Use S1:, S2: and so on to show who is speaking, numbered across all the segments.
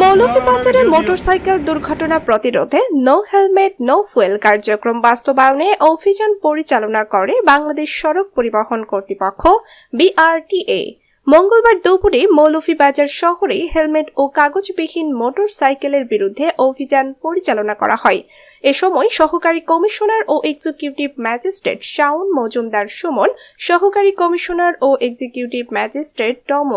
S1: মৌলভীবাজারে motorcycle দুর্ঘটনা প্রতিরোধে no helmet no fuel কার্যক্রম বাস্তবায়নে অভিযান পরিচালনা করে বাংলাদেশ সড়ক পরিবহন কর্তৃপক্ষ বিআরটিএ মঙ্গলবার দুপুরে মৌলভীবাজার শহরে হেলমেট ও কাগজবিহীন মোটরসাইকেলের বিরুদ্ধে অভিযান পরিচালনা করা হয়। এ সময় সহকারী কমিশনার ও এক্সিকিউটিভ ম্যাজিস্ট্রেট শাওন মজুমদার সুমন, সহকারী কমিশনার ও এক্সিকিউটিভ ম্যাজিস্ট্রেট টম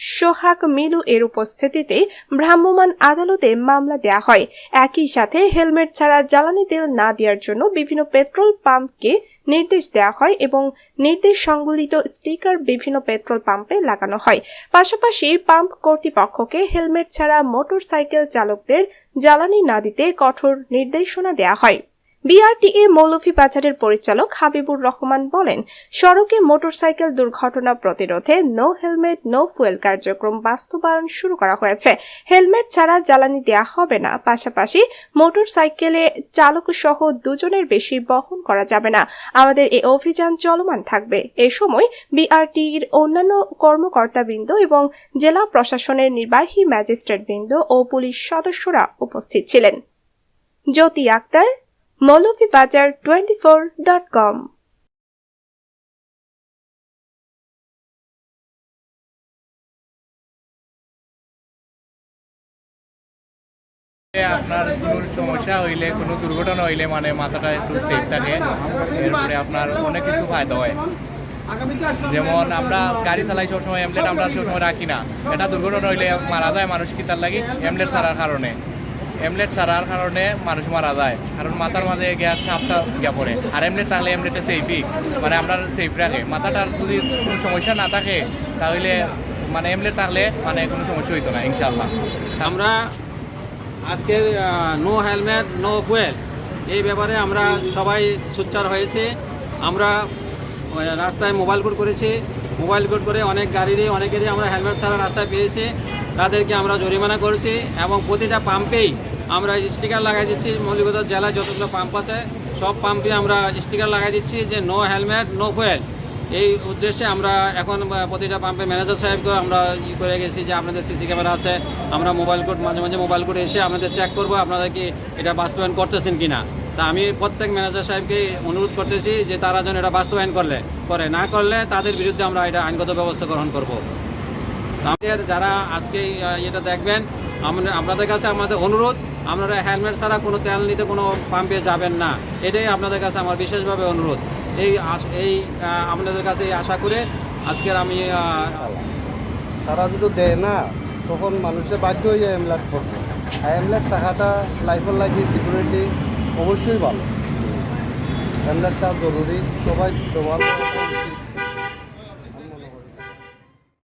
S1: সোহাগ মিলু এর উপস্থিতিতে ভ্রাম্যমাণ আদালতে মামলা দেয়া হয়। একই সাথে হেলমেট ছাড়া জ্বালানি তেল না দেওয়ার জন্য বিভিন্ন পেট্রোল পাম্পকে নির্দেশ দেওয়া হয় এবং নির্দেশ সংবলিত স্টিকার বিভিন্ন পেট্রোল পাম্পে লাগানো হয়। পাশাপাশি পাম্প কর্তৃপক্ষকে হেলমেট ছাড়া মোটরসাইকেল চালকদের জ্বালানি না দিতে কঠোর নির্দেশনা দেওয়া হয়। বিআরটিএ মৌলভীবাজারের পরিচালক হাবিবুর রহমান বলেন, সড়কে মোটরসাইকেল দুর্ঘটনা প্রতিরোধে নো হেলমেট নো ফুয়েল কার্যক্রম বাস্তবায়ন শুরু করা হয়েছে। হেলমেট ছাড়া জ্বালানি দেওয়া হবে না। পাশাপাশি মোটরসাইকেলে চালক সহ দুজনের বেশি বহন করা যাবে না। আমাদের এই অভিযান চলমান থাকবে। এ সময় বিআরটির অন্যান্য কর্মকর্তাবৃন্দ এবং জেলা প্রশাসনের নির্বাহী ম্যাজিস্ট্রেটবৃন্দ ও পুলিশ সদস্যরা উপস্থিত ছিলেন। Jyoti Akter Moulvibazar twenty four dot com
S2: আপনার কোনো সমস্যা হইলে, কোনো দুর্ঘটনা হইলে মানে মাথাটা একটু সেফ থাকে। এরপরে আপনার অনেক কিছু ফায়দা হয়। যেমন আমরা গাড়ি চালাই সবসময় এমলেট আমরা সবসময় রাখি না। এটা দুর্ঘটনা হইলে মারা যায় মানুষ কি তার লাগে? এমলেট ছাড়ার কারণে। এমলেট ছাড়ার কারণে মানুষ মারা যায়। কারণ মাথার মাঝে গিয়া চাপটা গিয়া পড়ে। আর এমলেট থাকলে এমলেটে সেফই মানে আমরা সেফ রাখে। মাথাটার যদি কোনো সমস্যা না থাকে, তাহলে মানে এমলেট থাকলে মানে কোনো সমস্যা হইতো না ইনশাল্লাহ
S3: আমরা আজকে নো হেলমেট নো ফুয়েল এই ব্যাপারে আমরা সবাই সোচ্চার হয়েছে। আমরা রাস্তায় মোবাইল কোড করেছি। মোবাইল কোড করে অনেক গাড়িরই, অনেকেরই আমরা হেলমেট ছাড়া রাস্তায় পেয়েছি। তাদেরকে আমরা জরিমানা করেছি এবং প্রতিটা পাম্পেই আমরা স্টিকার লাগাই দিচ্ছি মৌলিকতার জেলায় যতগুলো পাম্প আছে, সব পাম্পে আমরা স্টিকার লাগাই দিচ্ছি যে নো হেলমেট নো ফুয়েল এই উদ্দেশ্যে আমরা এখন প্রতিটা পাম্পে ম্যানেজার সাহেবকে আমরা ই করে গেছি যে আপনাদের সিসি ক্যামেরা আছে, আমরা মোবাইল কোড মাঝে মাঝে মোবাইল কোড এসে আপনাদের চেক করব, আপনারা কি এটা বাস্তবায়ন করতেছেন কি না তা আমি প্রত্যেক ম্যানেজার সাহেবকে অনুরোধ করতেছি যে তারা যেন এটা বাস্তবায়ন করলে, করে না করলে তাদের বিরুদ্ধে আমরা এটা আইনগত ব্যবস্থা গ্রহণ করব। আমাদের যারা আজকে এটা দেখবেন আপনাদের কাছে আমাদের অনুরোধ আপনারা হেলমেট ছাড়া কোনো তেল নিতে কোনো পাম্পে যাবেন না। এটাই আপনাদের কাছে আমার বিশেষভাবে অনুরোধ। এই এই আপনাদের কাছে এই আশা করে আজকের আমি
S4: তারা যদি দেয় না, তখন মানুষের বাধ্য হয়ে যায় করবে আর এমলাক টাকাটা লাইফের লাগে সিকিউরিটি অবশ্যই ভালো। এমলাকটা জরুরি। সবাই ব্যবহার